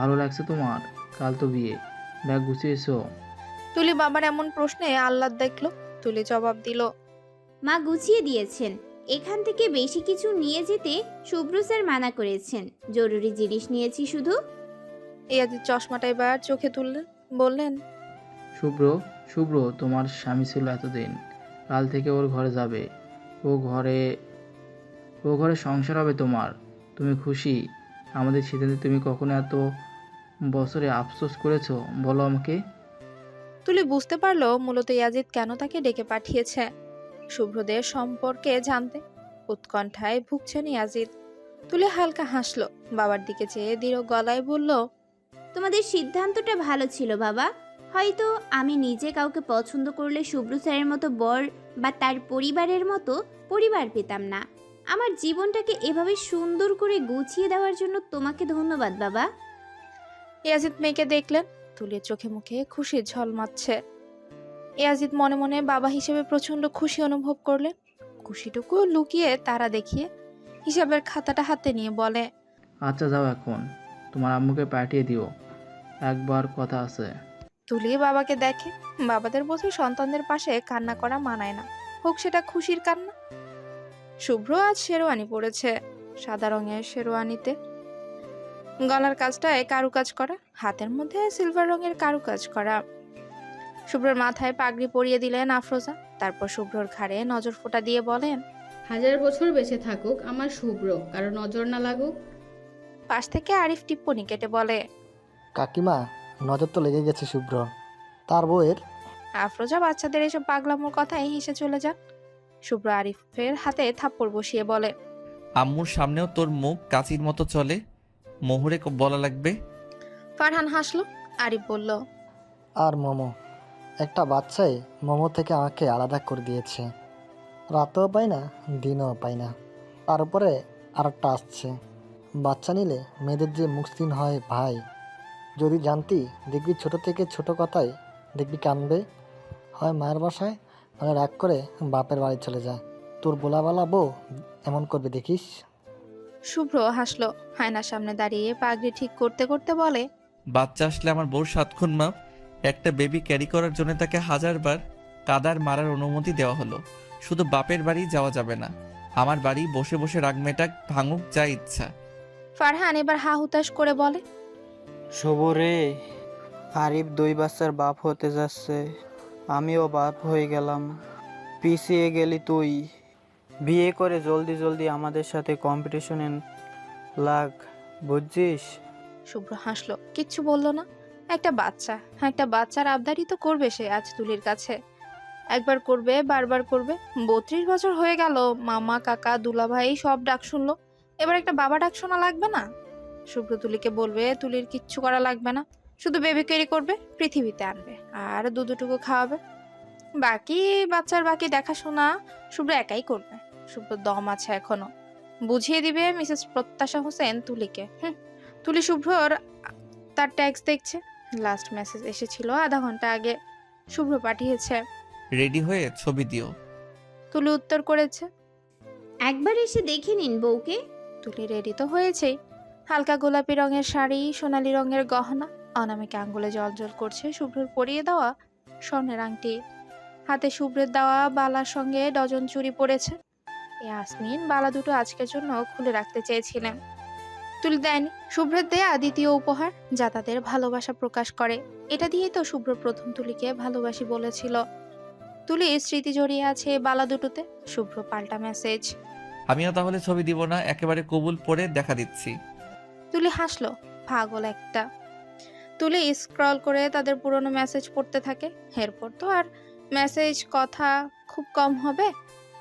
ভালো লাগছে তোমার? কাল তো বিয়ে। ব্যাগ গুছিয়েছো তুলি বাবার এমন প্রশ্নে আহ্লাদ দেখল। তুলি জবাব দিল মা গুছিয়ে দিয়েছেন। এখান থেকে বেশি কিছু নিয়ে যেতে শুভ্র স্যার মানা করেছেন। জরুরি জিনিস নিয়েছি শুধু। ইয়াজিদ চশমাটা এবার চোখে তুললেন বললেন শুভ্র শুভ্র তোমার স্বামী ছিল এতদিন। কাল থেকে ওর ঘরে যাবে। ও ঘরে ও ঘরে সংসার হবে তোমার। তুমি খুশি। আমাদের সিদ্ধান্তে তুমি কখনো এত বছরে আফসোস করেছ বলো আমাকে। তুলি বুঝতে পারল মূলত ইয়াজিদ কেন তাকে ডেকে পাঠিয়েছে। শুভ্রদের সম্পর্কে জানতে উৎকণ্ঠায় ভুগছেন ইয়াজিদ। তুলি হালকা হাসলো বাবার দিকে চেয়ে দৃঢ় গলায় বলল তোমাদের সিদ্ধান্তটা ভালো ছিল বাবা। হয়তো আমি নিজে কাউকে পছন্দ করলে শুভ্র স্যারের মতো বর বা তার পরিবারের মতো পরিবার পেতাম না। আমার জীবনটাকে এভাবে সুন্দর করে গুছিয়ে দেওয়ার জন্য তোমাকে ধন্যবাদ বাবা। ইয়াজিদ মেয়েকে দেখলেন তুলির চোখে মুখে খুশির ঝলমাচ্ছে ইয়াজিদ মনে মনে বাবা হিসেবে প্রচণ্ড খুশি অনুভব করলেন। খুশিটুকু লুকিয়ে তারা দেখিয়ে হিসাবের খাতাটা হাতে নিয়ে বলে আচ্ছা যাও এখন। তোমার আম্মুকে পাঠিয়ে দিও। একবার কথা আছে। তুলি বাবাকে দেখে বাবাদের বোধ সন্তানদের পাশে কান্না করা মানায় না। হোক সেটা খুশির কান্না। শুভ্র আজ শেরওয়ানি পড়েছে। সাদা রঙের শেরওয়ানিতে গলার কাজটায় কারুকাজ করা হাতের মধ্যে সিলভার রঙের কারুকাজ করা। শুভ্রর মাথায় পাগড়ি পরিয়ে দিলেন আফরোজা তারপর শুভ্রর ঘাড়ে নজর ফোঁটা দিয়ে বলেন হাজার বছর বেঁচে থাকুক আমার শুভ্র কারও নজর না লাগুক। পাশ থেকে আরিফ টিপ্পনি কেটে বলে কাকিমা নজর তো লেগে গেছে শুভ্র। তার বউয়ের? আফরোজা বাচ্চাদের এসব পাগলামোর কথাই হেসে চলে যান। শুভ্র আরিফের হাতে থাপ্পড় বসিয়ে বলে আম্মুর সামনেও তোর মুখ কাচির মতো চলে। মোহরে বলা লাগবে? ফারহান হাসলো আরিফ বলল আর মোমো। একটা বাচ্চাই মোমো থেকে আমাকে আলাদা করে দিয়েছে। রাতেও পাই না দিনও পাই না। তার উপরে আর একটা আসছে। বাচ্চা নিলে মেয়েদের যে মুখস্থিন হয় ভাই যদি জানতি দেখবি ছোট থেকে ছোট কথায় দেখবি কানবে। হয় মায়ের বাসায় মানে রাগ করে বাপের বাড়ি চলে যায়। তোর বোলাবালা বউ এমন করবে দেখিস? শুভ্র হাসলো হায়নার সামনে দাঁড়িয়ে পাগড়ি ঠিক করতে করতে বলে বাচ্চা আসলে আমার বউ সাতক্ষণ মাপ একটা বেবি ক্যারি করার জন্য তাকে হাজারবার কাদার মারার অনুমতি দেওয়া হলো। শুধু বাপের বাড়ি যাওয়া যাবে না আমার বাড়ি বসে বসে রাগ মেটাক ভাঙুক যা ইচ্ছা। ফারহান এবার হা হুতাশ করে বলে শুভ রে আরিফ দুই বাচ্চার বাপ হতে যাচ্ছে আমিও বাপ হয়ে গেলাম পিছিয়ে গেলি তুই। বিয়ে করে জলদি জলদি আমাদের সাথে কম্পিটিশনে লাগ, বুঝছিস? শুভ্র হাসলো, কিচ্ছু বলল না। একটা বাচ্চা, একটা বাচ্চার আবদারই তো করবে সে আজ তুলির কাছে। একবার করবে, বারবার করবে, বত্রিশ বছর হয়ে গেল, মামা, কাকা, দুলাভাই সব ডাক শুনলো। এবার একটা বাবা ডাক শোনা লাগবে না? শুভ্র তুলিকে বলবে, তুলির কিচ্ছু করা লাগবে না। শুধু বেবি ক্যারি করবে, পৃথিবীতে আনবে, আর দুধটুকু খাওয়াবে। বাকি বাচ্চার বাকি দেখাশোনা শুভ্র একাই করবে। শুভ্র দম আছে এখনও। বুঝিয়ে দিবে মিসেস প্রত্যাশা হোসেন তুলিকে। হুম তুলি শুভ্রর তার ট্যাক্স দেখছে। লাস্ট মেসেজ এসেছিল আধা ঘণ্টা আগে। শুভ্র পাঠিয়েছে। রেডি হয়ে ছবি দিও। তুলি উত্তর করেছে। একবার এসে দেখে নিন বউকে। তুলি রেডি তো হয়েছেই। হালকা গোলাপি রঙের শাড়ি সোনালী রঙের গহনা অনামিকা আঙ্গুলে জল জল করছে শুভ্রর পরিয়ে দেওয়া স্বর্ণের আংটি। হাতে শুভ্রের দেওয়া বালার সঙ্গে ডজন চুরি পড়েছে। ইয়াসমিন বালা দুটো আজকের জন্য খুলে রাখতে চেয়েছিলেন। তুলি দেয়নি। শুভ্রের দেয়া দ্বিতীয় উপহার যা তাদের ভালোবাসা প্রকাশ করে। এটা দিয়েই তো শুভ্র প্রথম তুলিকে ভালোবাসি বলেছিল। তুলি স্মৃতি জড়িয়ে আছে বালা দুটোতে। শুভ্র পাল্টা মেসেজ আমিও তাহলে ছবি দিব না একেবারে কবুল পরে দেখা দিচ্ছি। তুলি হাসলো পাগল একটা। তুলি স্ক্রল করে তাদের পুরনো মেসেজ পড়তে থাকে। এরপর তো আর মেসেজ কথা খুব কম হবে।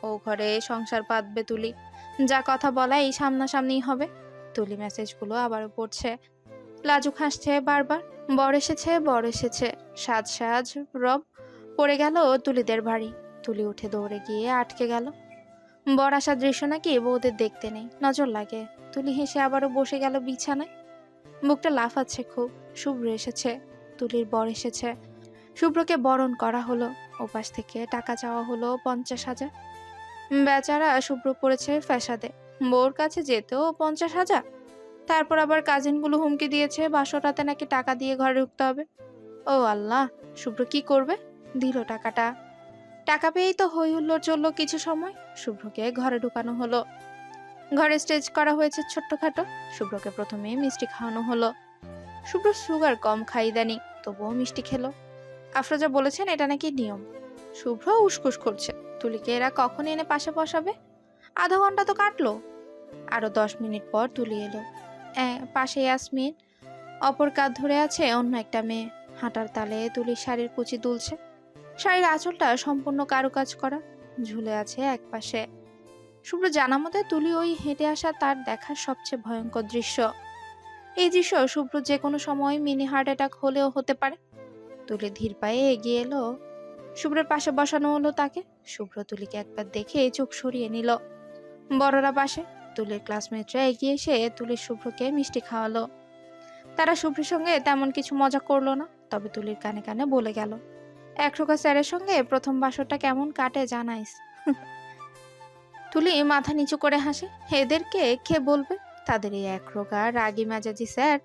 ও ঘরে সংসার পাতবে তুলি। যা কথা বলাই সামনাসামনি হবে। তুলি মেসেজগুলো আবারও পড়ছে। লাজুক হাসছে বারবার। বর এসেছে বর এসেছে। সাজ সাজ রব। পড়ে গেল তুলিদের বাড়ি। তুলি উঠে দৌড়ে গিয়ে আটকে গেল। বর আসার দৃশ্য নাকি বউদের দেখতে নেই। নজর লাগে। তুলি হেসে আবারও বসে গেল বিছানায়। বুকটা লাফাচ্ছে খুব। শুভ্র এসেছে। তুলির বর এসেছে। শুভ্রকে বরণ করা হলো। ওপাশ থেকে টাকা চাওয়া হলো পঞ্চাশ হাজার। বেচারা শুভ্র পড়েছে ফ্যাসাদে। বউর কাছে যেতেও পঞ্চাশ হাজার। তারপর আবার কাজিনগুলো হুমকি দিয়েছে বাসরাতে নাকি টাকা দিয়ে ঘরে ঢুকতে হবে। ও আল্লাহ, শুভ্র কি করবে? দিল টাকাটা। টাকা পেয়েই তো হই হুল্লোড় চলল কিছু সময়। শুভ্রকে ঘরে ঢুকানো হলো। ঘরে স্টেজ করা হয়েছে ছোট্টখাটো। শুভ্রকে প্রথমে মিষ্টি খাওয়ানো হলো। শুভ্র সুগার কম খাই ইদানি, তবুও মিষ্টি খেলো। আফরোজা বলেছেন এটা নাকি নিয়ম। শুভ্র উসকুস করছে। তুলিকে এরা কখন এনে পাশে বসাবে? আধা ঘণ্টা তো কাটলো। আরও দশ মিনিট পর তুলি এলো। পাশে ইয়াসমিন। অপর কাঁধ ধরে আছে অন্য একটা মেয়ে। হাঁটার তালে তুলির শাড়ির কুচি দুলছে। শাড়ির আঁচলটা সম্পূর্ণ কারুকাজ করা। ঝুলে আছে এক পাশে। শুভ্র জানা মতে তুলি ওই হেঁটে আসা তার দেখার সবচেয়ে ভয়ঙ্কর দৃশ্য। এই দৃশ্য শুভ্র যে কোনো সময় মিনি হার্ট অ্যাটাক হলেও হতে পারে। তুলি ধীর পায়ে এগিয়ে এলো। শুভ্রের পাশে বসানো হলো তাকে। শুভ্র তুলিকে একবার দেখে চোখ সরিয়ে নিল। বড়রা পাশে তুলির ক্লাসমেটরা এগিয়ে এসে তুলির শুভ্রকে মিষ্টি খাওয়ালো। তারা শুভ্রের সঙ্গে তেমন কিছু মজা করল না, তবে তুলির কানে কানে বলে গেল একরোকা স্যারের সঙ্গে প্রথম বাসরটা কেমন কাটে জানাইস? তুলি মাথা নিচু করে হাসে, এদেরকে কে বলবে? তাদের এই একরোকা রাগি মেজাজি স্যার।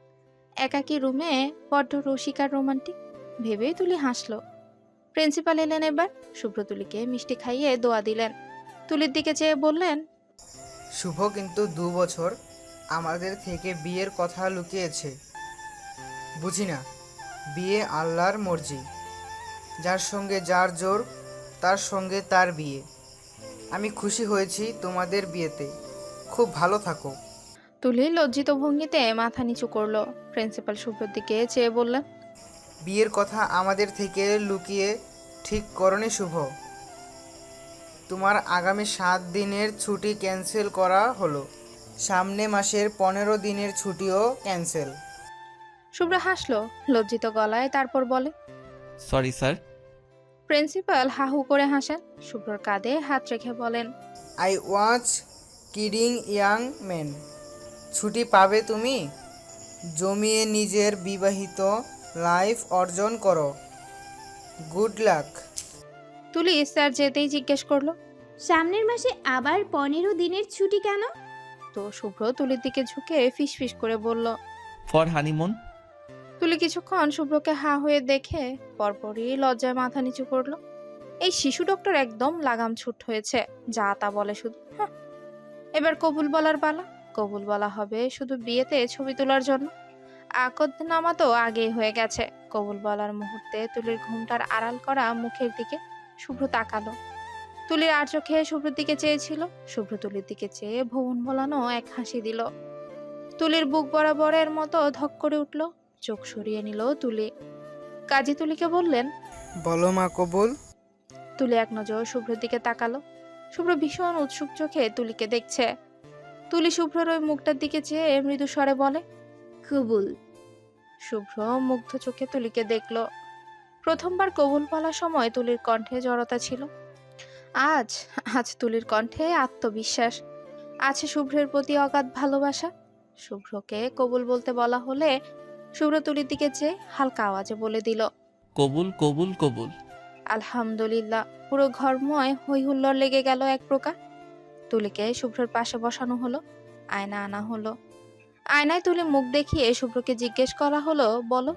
একাকি রুমে বড্ড রসিকার রোমান্টিক। ভেবেই তুলি হাসলো। প্রিন্সিপাল এলেন এবার। শুভ্র তুলিকে মিষ্টি খাইয়ে দোয়া দিলেন। তুলির দিকে চেয়ে বললেন শুভ কিন্তু দু বছর আমাদের থেকে বিয়ের কথা লুকিয়েছে। বুঝি না বিয়ে আল্লাহর মর্জি। যার সঙ্গে যার জোর তার সঙ্গে তার বিয়ে। আমি খুশি হয়েছি তোমাদের বিয়েতে। খুব ভালো থাকো। তুলি লজ্জিত ভঙ্গিতে মাথা নিচু করল। প্রিন্সিপাল শুভ্রর দিকে চেয়ে বললেন বিয়ের কথা আমাদের থেকে লুকিয়ে ঠিক করনি শুভ। তোমার আগামী সাত দিনের ছুটি ক্যান্সেল করা হলো। সামনে মাসের পনেরো দিনের ছুটিও ক্যান্সেল। শুভ্র হাসলো লজ্জিত গলায় তারপর বলে সরি স্যার। প্রিন্সিপাল হাহু করে হাসেন। শুভ্রর কাঁধে হাত রেখে বলেন I watch kidding young men ছুটি পাবে তুমি? জমিয়ে নিজের বিবাহিত লাইফ অর্জন করো। Good luck. তুলি স্যার যেতেই জিজ্ঞেস করল সামনের মাসে আবার পনেরো দিনের ছুটি কেন? তো শুভ্র তুলির দিকে ঝুঁকে ফিস ফিস করে বলল ফর হানিমুন। তুলি কিছুক্ষণ শুভ্রকে হা হয়ে দেখে পরপরই লজ্জায় মাথা নিচু করল। এই শিশু ডক্টর একদম লাগাম ছুট হয়েছে যা তা বলে শুধু এবার কবুল বলার পালা কবুল বলা হবে শুধু বিয়েতে ছবি তোলার জন্য। আকদ নামা তো আগেই হয়ে গেছে। কবুল বলার মুহূর্তে তুলির ঘুমটার আড়াল করা মুখের দিকে শুভ্র তাকালো। তুলির আর চোখে শুভ্রর দিকে চেয়েছিল। শুভ্র তুলির দিকে চেয়ে ভুবন বলানো এক হাসি দিল। তুলির বুক বরাবরের মতো ধক করে উঠল। চোখ সরিয়ে নিল তুলি। কাজী তুলিকে বললেন বলো মা কবুল। তুলি এক নজর শুভ্রের দিকে তাকালো। শুভ্র ভীষণ উৎসুক চোখে তুলিকে দেখছে। তুলি শুভ্রর ওই মুখটার দিকে চেয়ে মৃদু স্বরে বলে কবুল শুভ্র মুগ্ধ চোখে তুলিকে দেখল। প্রথমবার কবুল বলার সময় তুলির কণ্ঠে জড়তা ছিল। আজ আজ তুলির কণ্ঠে আত্মবিশ্বাস। আছে শুভ্রের প্রতি অগাধ ভালোবাসা। শুভ্রকে কবুল বলতে বলা হলে শুভ্র তুলির দিকে চেয়ে হালকা আওয়াজে বলে দিল কবুল কবুল কবুল। আলহামদুলিল্লাহ পুরো ঘরময় হই হুল্লোড় লেগে গেল এক প্রকার। তুলিকে শুভ্রর পাশে বসানো হলো আয়না আনা হলো। আয়নায় তুলে মুখ দেখিয়ে শুভ্রকে জিজ্ঞেস করা হলো বলো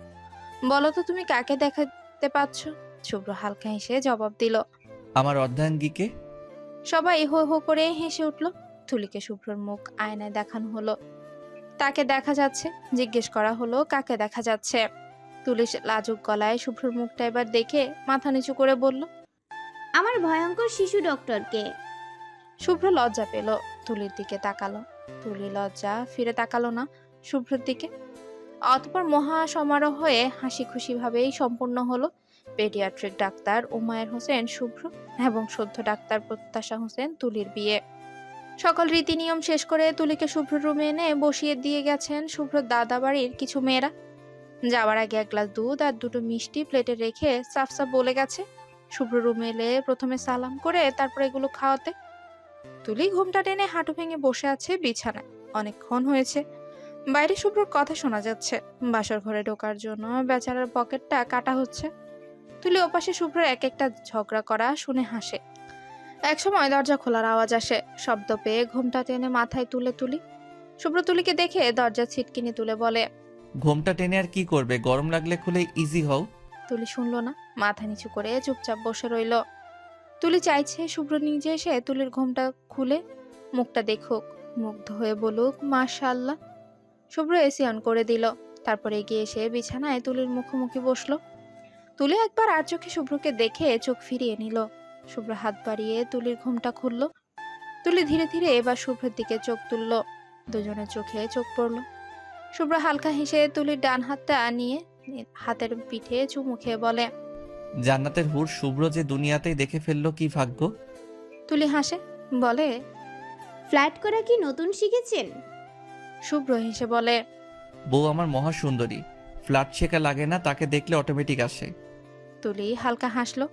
বলো তো তুমি কাকে দেখাতে পাচ্ছ শুভ্র হালকা হেসে জবাব দিল আমার অর্ধাঙ্গীকে? সবাই হো হো করে হেসে উঠল। থুলিকে শুভ্রর মুখ আয়নায় দেখানো হলো। তাকে দেখা যাচ্ছে? জিজ্ঞেস করা হলো কাকে দেখা যাচ্ছে? তুলি লাজুক গলায় শুভ্রর মুখটা এবার দেখে মাথা নিচু করে বলল আমার ভয়ঙ্কর শিশু ডক্টরকে। শুভ্র লজ্জা পেল তুলির দিকে তাকালো। তুলি লজ্জা, ফিরে তাকালো না শুভ্রের দিকে। অতপর মহা সমারোহ হয়ে হাসি খুশি ভাবেই সম্পূর্ণ হলো পেডিয়াট্রিক ডাক্তার উমায়ের হোসেন, শুভ্র এবং সদ্য ডাক্তার প্রত্যাশা হোসেন তুলির বিয়ে। সকল রীতি নিয়ম শেষ করে তুলিকে শুভ্র রুমে এনে বসিয়ে দিয়ে গেছেন শুভ্র দাদা বাড়ির কিছু মেয়েরা। যাওয়ার আগে এক গ্লাস দুধ আর দুটো মিষ্টি প্লেটে রেখে সাফ সাফ বলে গেছে। শুভ্র রুমে এলে প্রথমে সালাম করে তারপর এগুলো খাওয়াতে তুলি ঘুমটা টেনে হাঁটু ভেঙে বসে আছে বিছানায়। অনেকক্ষণ হয়েছে। বাইরে শুভ্রর কথা শোনা যাচ্ছে। বাসর ঘরে ঢোকার জন্য বেচারার পকেটটা কাটা হচ্ছে। তুলি ওপাশে শুভ্র এক একটা ঝগড়া করা শুনে হাসে। একসময় দরজা খোলার আওয়াজ আসে। শব্দ পেয়ে ঘুমটা টেনে মাথায় তুলে তুলি। শুভ্র তুলিকে দেখে দরজা ছিটকিনি তুলে বলে ঘোমটা টেনে আর কি করবে? গরম লাগলে খুলে ইজি হও। তুলি শুনলো না। মাথা নিচু করে চুপচাপ বসে রইল। তুলি চাইছে শুভ্র নিজে এসে তুলির ঘোমটা খুলে, মুখটা দেখুক, মুগ্ধ হয়ে বলুক মাশাল্লাহ শুভ্র এসি অন করে দিল। তারপরে এগিয়ে এসে বিছানায় তুলির মুখোমুখি বসল। তুলি একবার আর চোখে শুভ্রকে দেখে চোখ ফিরিয়ে নিল। শুভ্র হাত বাড়িয়ে তুলির ঘোমটা খুলল। তুলি ধীরে ধীরে এবার শুভ্রের দিকে চোখ তুলল। দুজনের চোখে চোখ পড়ল। শুভ্র হালকা হেসে তুলির ডান হাতটা নিয়ে হাতের পিঠে চুমু খেয়ে বলে জান্নাতের হুর শুভ্র যে দুনিয়াতেই দেখে ফেলল কি ভাগ্য? তুলি হাসে বলে ফ্ল্যাট করা কি নতুন শিখেছেন? শুভ্র হেসে বলে বউ আমার মহা সুন্দরী। ফ্ল্যাট শেখা লাগে না তাকে দেখলে অটোমেটিক আসে। তুলি হালকা হাসলো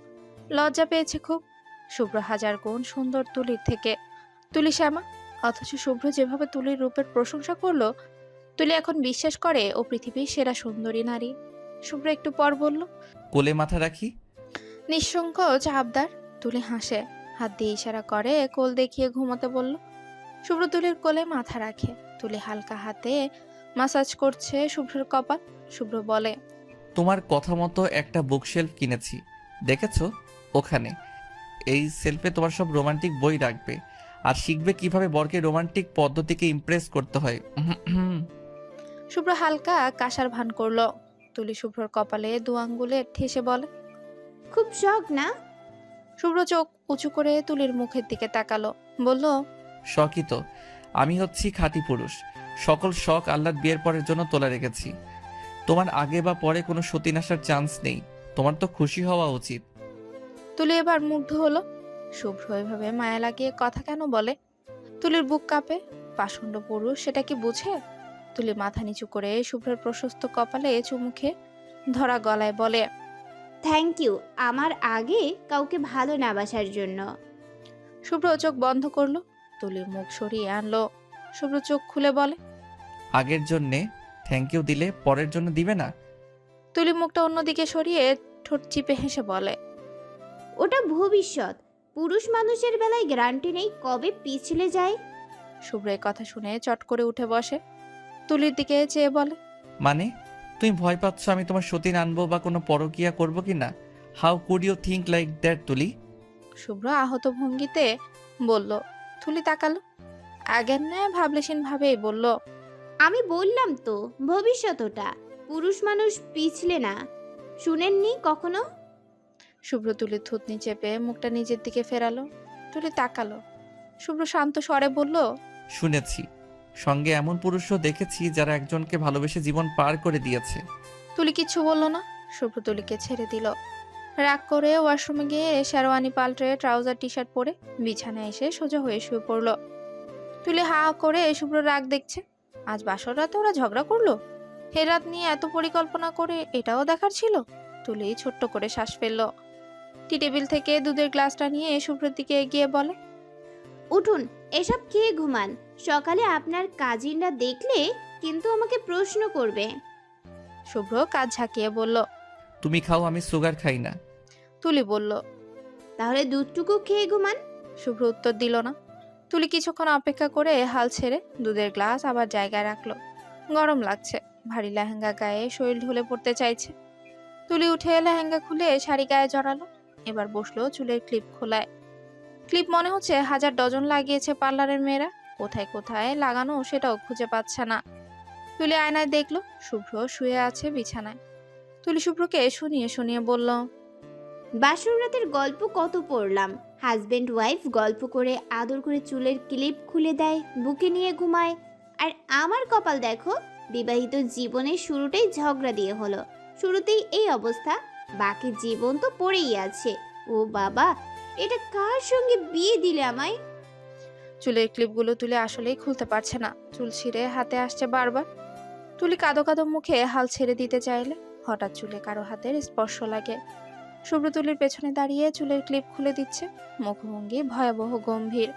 লজ্জা পেয়েছে খুব। শুভ্র হাজার গুণ সুন্দর তুলির থেকে তুলি শ্যামা অথচ শুভ্র যেভাবে তুলির রূপের প্রশংসা করল তুলি এখন বিশ্বাস করে ও পৃথিবীর সেরা সুন্দরী নারী। শুভ্র একটু পর বলল কোলে মাথা রাখি? নিঃসংকোচ আবদার তুলি হাসে। হাত দিয়ে ইশারা করে কোল দেখিয়ে ঘুমাতে বলল শুভ্র তুলির কোলে মাথা রাখে। তুলি হালকা হাতে মাসাজ করছে শুভ্রর কপাল। শুভ্র বলে তোমার কথা মতো একটা বুকশেলফ কিনেছি। দেখেছ? ওখানে। এই সেলফে তোমার সব রোমান্টিক বই রাখবে। আর শিখবে কীভাবে বরকে রোমান্টিক পদ্ধতিকে ইমপ্রেস করতে হয়। শুভ্র হালকা কাসার ভান করল তুলি শুভ্রর কপালে দু আঙ্গুলে ঠেসে বলে খুব শখ না? শুভ্র চোখ উঁচু করে তুলির মুখের দিকে তাকালো বলল শখই তো। আমি হচ্ছি খাঁটি পুরুষ। সকল শখ আল্লাহর বিয়ের পরের জন্য তোলা রেখেছি। তোমার আগে বা পরে কোনো সতীন আসার চান্স নেই। তোমার তো খুশি হওয়া উচিত। তুলি এবার মুগ্ধ হলো। শুভ্র এভাবে মায়া লাগিয়ে কথা কেন বলে? তুলির বুক কাঁপে। পাষণ্ড পুরুষ সেটা কি বুঝে? তুলি মাথা নিচু করে শুভ্রের প্রশস্ত কপালে চুমুখে ধরা গলায় বলে থ্যাংক ইউ আমার আগে কাউকে ভালো না বাসার জন্য। শুভ্র চোখ বন্ধ করল তুলির মুখ সরিয়ে আনলো। শুভ্র চোখ খুলে বলে আগের জন্যে থ্যাংক ইউ দিলে পরের জন্য দিবে না? তুলি মুখটা অন্যদিকে সরিয়ে ঠোঁট চিপে হেসে বলে ওটা ভবিষ্যৎ। পুরুষ মানুষের বেলায় গ্যারান্টি নেই কবে পিছলে যায়? শুভ্র এই কথা শুনে চট করে উঠে বসে। তুলির দিকে চেয়ে বলে মানে? তুমি ভয় পাচ্ছ আমি তোমার সতীন আনব বা কোনো পরকিয়া করব কি না? How could you think like that Tuli? Shubhro আহত ভঙ্গিতে বলল তুলি তাকালো আগের ন্যায় ভাবলেশীন ভাবেই বলল আমি বললাম তো ভবিষ্যৎ ওটা পুরুষ মানুষ পিছলে না শুনেননি কখনো? শুভ্র তুলির থুতনি চেপে মুখটা নিজের দিকে ফেরালো তুলি তাকালো শুভ্র শান্ত স্বরে বলল শুনেছি সঙ্গে এমন পুরুষও দেখেছি যারা একজনকে ভালোবেসে জীবন পার করে দিয়েছে। তুলি কিচ্ছু বলল না? শুভ্র তুলিকে ছেড়ে দিল। রাগ করে ওয়াশরুমে গিয়ে শেরওয়ানি পাল্টে ট্রাউজার টি শার্ট পরে বিছানায় এসে সোজা হয়ে শুয়ে পড়ল। তুলি হা করে শুভ্র রাগ দেখছে। আজ বাসর রাতে ওরা ঝগড়া করল? হে রাত নিয়ে এত পরিকল্পনা করে এটাও দেখার ছিল? তুলি ছোট্ট করে শ্বাস ফেলল। টি টেবিল থেকে দুধের গ্লাসটা নিয়ে শুভ্রের দিকে এগিয়ে বলে উঠুন এসব খেয়ে ঘুমান? সকালে আপনার কাজিনরা দেখলে কিন্তু আমাকে প্রশ্ন করবে। শুভ্র কাজ ঝাঁকিয়ে বলল তুমি খাও আমি সুগার খাই না। তুলি বলল তাহলে দুধটুকু খেয়ে ঘুমান। শুভ্র উত্তর দিল না। তুলি কিছুক্ষণ অপেক্ষা করে হাল ছেড়ে দুধের গ্লাস আবার জায়গায় রাখল। গরম লাগছে ভারী লেহেঙ্গা গায়ে শরীর ঢুলে পড়তে চাইছে। তুলি উঠে লেহেঙ্গা খুলে শাড়ি গায়ে জড়ালো এবার বসল চুলের ক্লিপ খোলায়। ক্লিপ মনে হচ্ছে হাজার ডজন লাগিয়েছে পার্লারের মেয়েরা। কোথায় কোথায় লাগানো সেটাও খুঁজে পাচ্ছে না। তুলি আয়নায় দেখল, শুভ্র শুয়ে আছে বিছানায়। তুলি শুভ্রকে শুনিয়ে শুনিয়ে বলল, বাসর রাতের গল্প কত পড়লাম? হাজবেন্ড ওয়াইফ গল্প করে আদর করে চুলের ক্লিপ খুলে দেয়, বুকে নিয়ে ঘুমায়। আর আমার কপাল দেখো, বিবাহিত জীবনের শুরুটাই ঝগড়া দিয়ে হলো। শুরুতেই এই অবস্থা, বাকি জীবন তো পড়েই আছে। ও বাবা, এটা কার সঙ্গে বিয়ে দিলে আমায়? চুলের ক্লিপগুলো তুলে আসলেই খুলতে পারছে না। চুল ছিঁড়ে হাতে আসছে বারবার। তুলি কাদো কাদো মুখে হাল ছেড়ে দিতে চাইলে। হঠাৎ চুলে কারও হাতের স্পর্শ লাগে। শুভ্র তুলির পেছনে দাঁড়িয়ে চুলের ক্লিপ খুলে দিচ্ছে। মুখভঙ্গি ভয়াবহ গম্ভীর।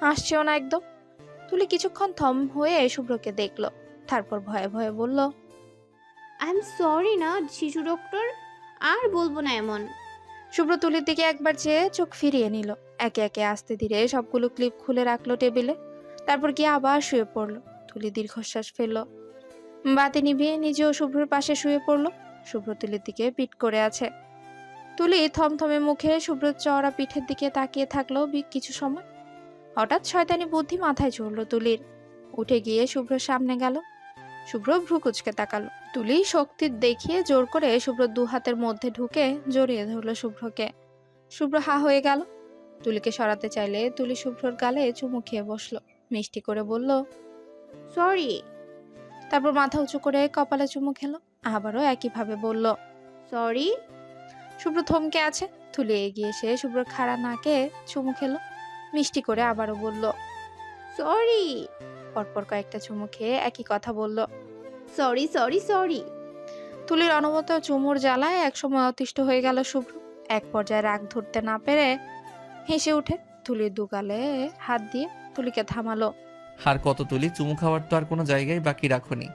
হাসছেও না একদম। তুলি কিছুক্ষণ থম হয়ে শুভ্রকে দেখল। তারপর ভয়ে ভয়ে বলল আই এম সরি না, শিশু ডক্টর। আর বলব না এমন। শুভ্র তুলির দিকে একবার চেয়ে চোখ ফিরিয়ে নিল। একে একে আস্তে ধীরে সবগুলো ক্লিপ খুলে রাখল টেবিলে। তারপর গিয়ে আবার শুয়ে পড়ল। তুলি দীর্ঘশ্বাস ফেলল। বাতি নিভিয়ে নিজেও শুভ্রর পাশে শুয়ে পড়ল। শুভ্র তুলির দিকে পিট করে আছে। তুলি থমথমে মুখে শুভ্র চওড়া পিঠের দিকে তাকিয়ে থাকল কিছু সময়। হঠাৎ শয়তানি বুদ্ধি মাথায় চড়ল তুলির। উঠে গিয়ে শুভ্রর সামনে গেল। শুভ্র ভ্রু কুচকে তাকালো। তুলি শক্তির দেখিয়ে জোর করে শুভ্র দু হাতের মধ্যে ঢুকে জড়িয়ে ধরলো শুভ্রকে। শুভ্র হা হয়ে গেল। তুলিকে সরাতে চাইলে তুলি শুভ্রর গালে চুমু খেয়ে বসল। মিষ্টি করে বলল সরি তারপর মাথা উঁচু করে কপালে চুমু খেলো। আবারও একইভাবে বলল সরি শুভ্র থমকে আছে। তুলি এগিয়ে এসে শুভ্র খাড়া নাকে চুমু খেলো। মিষ্টি করে আবারও বলল সরি পরপর কয়েকটা চুমু খেয়ে একই কথা বলল সরি সরি সরি। তুলির অনবত চুমুর জ্বালায় একসময় অতিষ্ঠ হয়ে গেল শুভ্র। এক পর্যায়ে রাগ ধরতে না পেরে হেসে উঠে তুলির দুগালে হাত দিয়ে তুলিকে থামালো। আর কত তুলি চুমু খাওয়ার তো আর কোনো জায়গায় বাকি রাখুনি।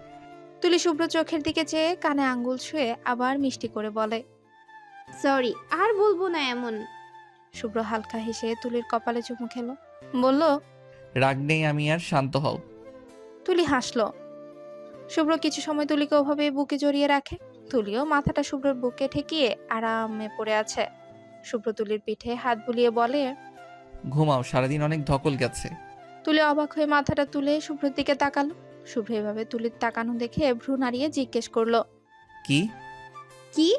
তুলি শুভ্র চোখের দিকে চেয়ে কানে আঙ্গুল ছুঁয়ে আবার মিষ্টি করে বলে সরি আর বলব না এমন। শুভ্র হালকা হেসে তুলির কপালে চুমু খেলো। বলল রাগ নেই আমি আর শান্ত হও। তুলি হাসলো। শুভ্র কিছু সময় তুলিকে ওভাবে বুকে জড়িয়ে রাখে। তুলিও মাথাটা শুভ্রর বুকে ঠেকিয়ে আরামে পড়ে আছে। শুভ্র তুলির পিঠে হাত বুলিয়ে বলে ঘুমাও সারাদিন অনেক ধকল গেছে। তুলি অবাক হয়ে মাথাটা তুলে শুভ্রর দিকে তাকালো। শুভ্র এভাবে তুলির তাকানো দেখে ভ্রু নাড়িয়ে জিজ্ঞেস করল কি? কি?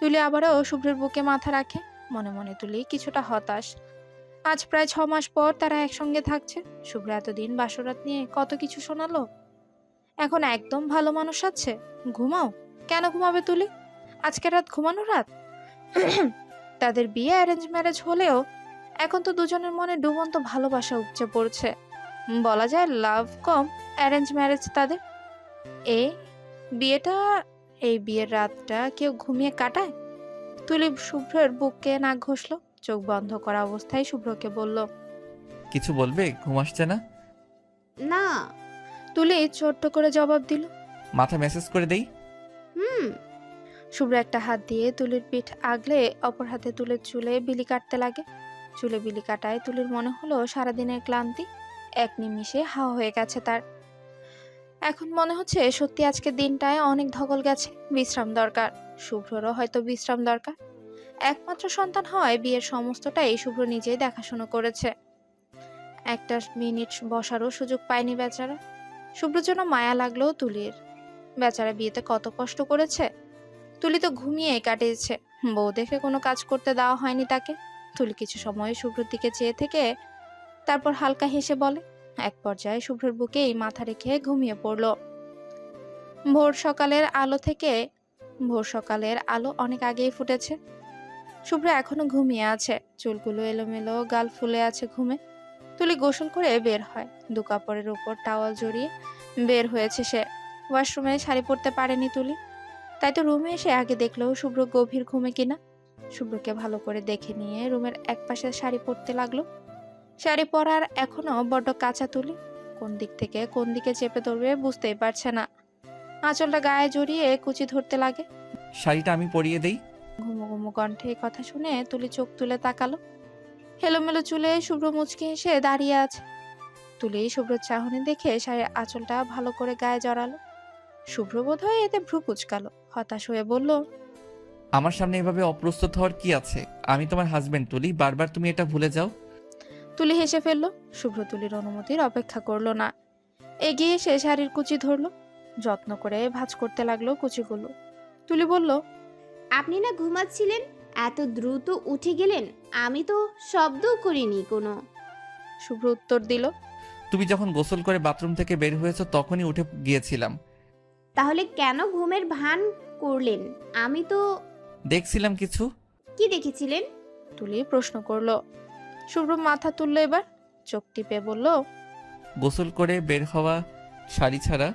তুলি আবারও শুভ্রের বুকে মাথা রাখে। মনে মনে তুলি কিছুটা হতাশ। আজ প্রায় ছ মাস পর তারা একসঙ্গে থাকছে। শুভ্র এতদিন বাসরাত নিয়ে কত কিছু শোনালো। এখন একদম ভালো মানুষ আছে। ঘুমাও। কেন ঘুমাবে তুলি? আজকে রাত ঘুমানো রাত? তাদের বিয়ে অ্যারেঞ্জ ম্যারেজ হলেও এখন তো দুজনের মনে ডুবন্ত ভালোবাসা উপচে পড়ছে। বলা যায় লাভ কম অ্যারেঞ্জ ম্যারেজ তাদের। এই বিয়েটা, এই বিয়ের রাতটা কেউ ঘুমিয়ে কাটায়? তুলি শুভ্রের বুককে নাক ঘষলো। চোখ বন্ধ করা অবস্থায় শুভ্রকে বলল কিছু বলবে? ঘুম আসছে না? না। তুলি ছোট্ট করে জবাব দিল মাথা মেসেজ করে দেই? হুম। শুভ্র একটা হাত দিয়ে তুলির পিঠ আগলে অপর হাতে তুলের চুলে বিলি কাটতে লাগে। চুলে বিলি কাটায় তুলির মনে হলো সারাদিনের ক্লান্তি এক নিমিষে হাওয়া হয়ে গেছে তার। এখন মনে হচ্ছে সত্যি আজকে দিনটায় অনেক ধকল গেছে। বিশ্রাম দরকার। শুভ্ররও হয়তো বিশ্রাম দরকার। একমাত্র সন্তান হয়, বিয়ের সমস্তটাই শুভ্র নিজেই দেখাশোনা করেছে। একটা মিনিট বসারও সুযোগ পায়নি বেচারা। শুভ্র জন্য মায়া লাগল তুলির। বেচারা বিয়েতে কত কষ্ট করেছে। তুলি তো ঘুমিয়ে কাটিয়েছে। বউ দেখে কোনো কাজ করতে দেওয়া হয়নি তাকে। তুলি কিছু সময় শুভ্রর দিকে চেয়ে থেকে তারপর হালকা হেসে বলে, এক পর্যায়ে শুভ্রর বুকেই মাথা রেখে ঘুমিয়ে পড়ল। ভোর সকালের আলো থেকে, ভোর সকালের আলো অনেক আগেই ফুটেছে। শুভ্র এখনও ঘুমিয়ে আছে। চুলগুলো এলোমেলো, গাল ফুলে আছে ঘুমে। তুলি গোসল করে বের হয়। দু কাপড়ের উপর টাওয়াল জড়িয়ে বের হয়েছে সে। ওয়াশরুমে শাড়ি পরতে পারেনি তুলি। তাই তো রুমে এসে আগে দেখল শুভ্র গভীর ঘুমে কিনা। শুভ্রকে ভালো করে দেখে নিয়ে রুমের এক পাশে শাড়ি পরতে লাগল। শাড়ি পরার এখনও বড্ড কাঁচা তুলি। কোন দিক থেকে কোন দিকে চেপে ধরবে বুঝতেই পারছে না। আঁচলটা গায়ে জড়িয়ে কুচি ধরতে লাগে। শাড়িটা আমি পরিয়ে দেই। ঘুমো ঘুমো কণ্ঠে কথা শুনে তুলি চোখ তুলে তাকালো। হেলোমেলো চুলে শুভ্র মুচকে এসে দাঁড়িয়ে আছে। তুলি শুভ্র চাহনি দেখে শাড়ির আঁচলটা ভালো করে গায়ে জড়ালো। শুভ্র বোধ হয় এতে ভ্রু কুচকালো হতাশ হয়ে বলল আমার সামনে এভাবে অপ্রস্তুত হওয়ার কি আছে? আমি তোমার হাজবেন্ড তুলি। বারবার তুমি এটা ভুলে যাও। তুলি হেসে ফেলল। শুভ্র তুলির অনুমতির অপেক্ষা করল না। এগিয়ে এসে শাড়ির কুচি ধরলো। যত্ন করে ভাঁজ করতে লাগল কুচিগুলো। তুলি বলল আপনি না ঘুমাচ্ছিলেন? এত দ্রুত উঠে গেলেন আমি তো শব্দও করিনি কোনো। শুভ্র উত্তর দিল তুমি যখন গোসল করে বাথরুম থেকে বের হয়েছো তখনই উঠে গিয়েছিলাম। তাহলে কেন ঘুমের ভান করলেন? আমি তো দেখছিলাম কিছু। কি দেখেছিলেন? তুলি প্রশ্ন করল শুভ্র মাথা তুললো এবার চোখ টিপে বলল গোসল করে বের হওয়া শাড়ি ছাড়া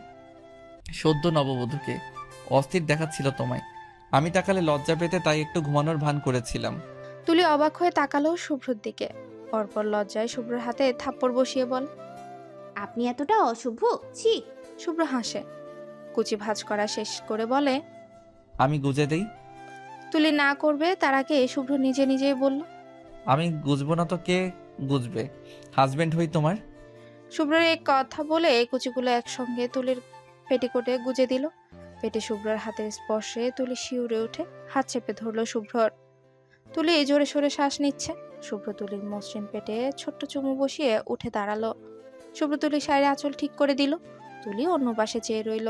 সদ্য নববধূকে অস্থির দেখাচ্ছিল তোমায়। আমি তাকালে লজ্জা পেতে তাই একটু ঘুমানোর ভান করেছিলাম। তুলি অবাক হয়ে তাকালো শুভ্রর দিকে। পরপর লজ্জায় শুভ্রর হাতে থাপ্পড় বসিয়ে বল আপনি এতটা অশুভ? ছি। শুভ্র হাসে। কুচি ভাঁজ করা শেষ করে বলে আমি গুজে দেই? তুলি না করবে তার আগে শুভ্র নিজে নিজেই বলল আমি গুজবো না তো কে গুজবে? হাজবেন্ড হই তোমার? শুভ্রের এই কথা বলে কুচিগুলো একসঙ্গে তুলির পেটিকোটে গুজে দিল। পেটে শুভ্রর হাতের স্পর্শে তুলি শিউরে উঠে হাত চেপে ধরলো শুভ্রর। তুলি জোরে সোরে শ্বাস নিচ্ছে। শুভ্র তুলির মসৃণ পেটে ছোট্ট চুমু বসিয়ে উঠে দাঁড়াল। শুভ্র তুলি শাড়ির আঁচল ঠিক করে দিল। তুলি অন্য পাশে চেয়ে রইল।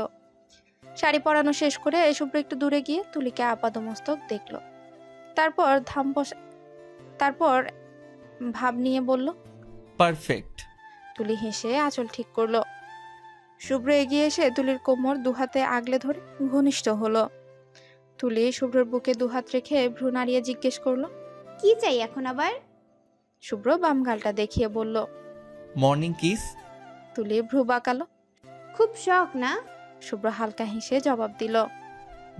শাড়ি পরানো শেষ করে শুভ্র একটু দূরে গিয়ে তুলিকে আপাদমস্তক দেখল। তারপর ধাম তারপর ভাব নিয়ে বলল পারফেক্ট। তুলি হেসে আঁচল ঠিক করল। শুভ্র এগিয়ে এসে তুলির কোমর দুহাতে আগলে ধরে ঘনিষ্ঠ হলো। তুলি শুভ্রর বুকে দুহাত রেখে ভ্রু নাড়িয়ে জিজ্ঞেস করল কি চাই এখন আবার? শুভ্র বাম গালটা দেখিয়ে বলল মর্নিং কিস তুলি ভ্রু বাঁকালো। খুব শখ না? শুভ্র হালকা হেসে জবাব দিল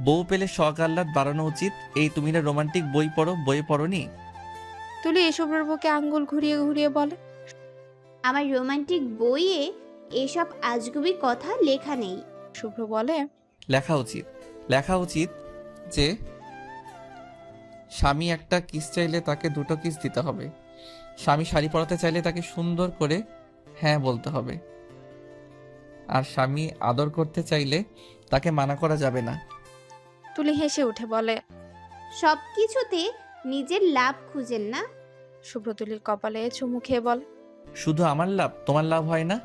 বউ পেলে শখ আহ্লাদ বাড়ানো উচিত এই তুমি না রোমান্টিক বই পড়ো বই পড়নি? তুলি শুভ্রর বুকে আঙ্গুল ঘুরিয়ে ঘুরিয়ে বলে আমার রোমান্টিক বইয়ে এসব আজগুবি কথা লেখা নেই। শুভ্র বলে লেখা উচিত। লেখা উচিত যে স্বামী একটা কিস চাইলে তাকে দুটো কিস দিতে হবে। স্বামী শাড়ি পরাতে চাইলে তাকে সুন্দর করে হ্যাঁ বলতে হবে। আর স্বামী আদর করতে চাইলে তাকে মানা করা যাবে না। তুলি হেসে উঠে বলে সব কিছুতে নিজের লাভ খুঁজেন না। শুভ্র তুলির কপালে চুমু খেয়ে বল শুধু আমার লাভ? তোমার লাভ হয় না?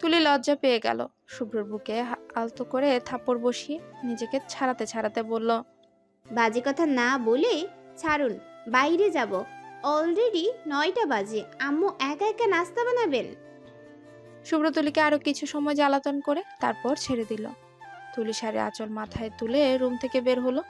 তুলি লজ্জা পেয়ে গেল। শুভ্রর বুকে আলতো করে থাপ্পড় বসিয়ে নিজেকে ছাড়াতে ছাড়াতে বলল বাজে কথা না বলে ছাড়ুন বাইরে যাব। অলরেডি নয়টা বাজে আম্মু একা একা নাস্তা বানাবেন? শুভ্র তুলিকে আরও কিছু সময় জ্বালাতন করে তারপর ছেড়ে দিল। তুলি শাড়ি আঁচল মাথায় তুলে রুম থেকে বের হলো।